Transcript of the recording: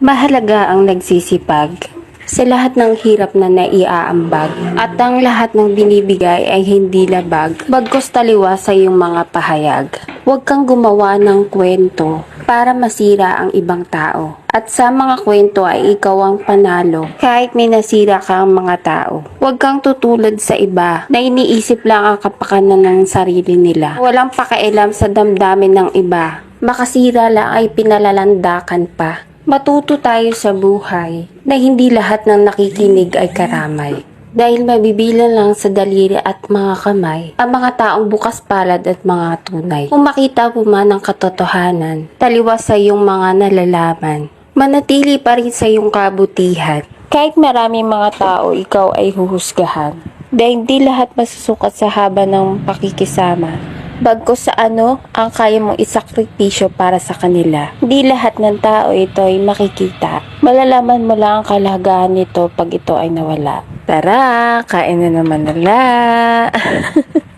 Mahalaga ang nagsisipag sa lahat ng hirap na naiaambag at ang lahat ng binibigay ay hindi labag bagkos taliwa sa iyong mga pahayag. Huwag kang gumawa ng kwento para masira ang ibang tao. At sa mga kwento ay ikaw ang panalo kahit may nasira kang mga tao. Huwag kang tutulad sa iba na iniisip lang ang kapakanan ng sarili nila. Walang pakialam sa damdamin ng iba. Makasira lang ay pinalalandakan pa. Matuto tayo sa buhay na hindi lahat ng nakikinig ay karamay. Dahil mabibilang lang sa daliri at mga kamay ang mga taong bukas palad at mga tunay. Kung makita mo man ang katotohanan, taliwas sa iyong mga nalalaman, manatili pa rin sa iyong kabutihan. Kahit maraming mga tao ikaw ay huhusgahan. Dahil hindi lahat masusukat sa haba ng pakikisama. Bagko sa ano ang kaya mong isakripisyo para sa kanila. Hindi lahat ng tao ito ay makikita. Malalaman mo lang ang kalagahan nito pag ito ay nawala. Tara, kain na naman nala.